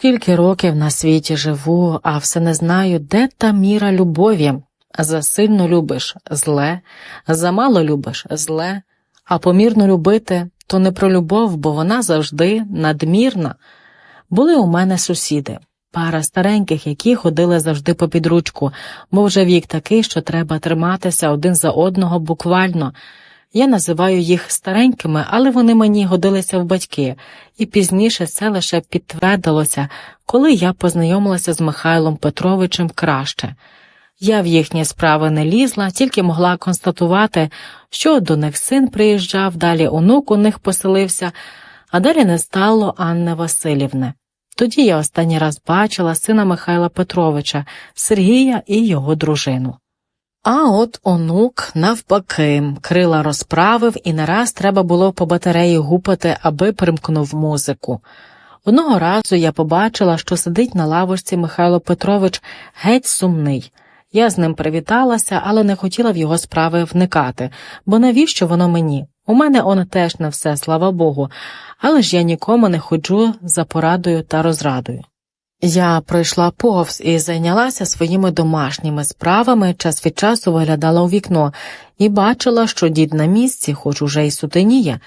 Скільки років на світі живу, а все не знаю, де та міра любові. Засильно любиш зле, замало любиш зле, а помірно любити то не про любов, бо вона завжди надмірна. Були у мене сусіди, пара стареньких, які ходили завжди по підручку, бо вже вік такий, що треба триматися один за одного буквально. Я називаю їх старенькими, але вони мені годилися в батьки, і пізніше це лише підтвердилося, коли я познайомилася з Михайлом Петровичем краще. Я в їхні справи не лізла, тільки могла констатувати, що до них син приїжджав, далі онук у них поселився, а далі не стало Анни Васильівни. Тоді я останній раз бачила сина Михайла Петровича, Сергія і його дружину. А от онук, навпаки, крила розправив, і не раз треба було по батареї гупати, аби примкнув музику. Одного разу я побачила, що сидить на лавочці Михайло Петрович геть сумний. Я з ним привіталася, але не хотіла в його справи вникати, бо навіщо воно мені? У мене он теж не все, слава Богу, але ж я нікому не ходжу за порадою та розрадою. Я пройшла повз і зайнялася своїми домашніми справами, час від часу виглядала у вікно і бачила, що дід на місці, хоч уже й сутеніє.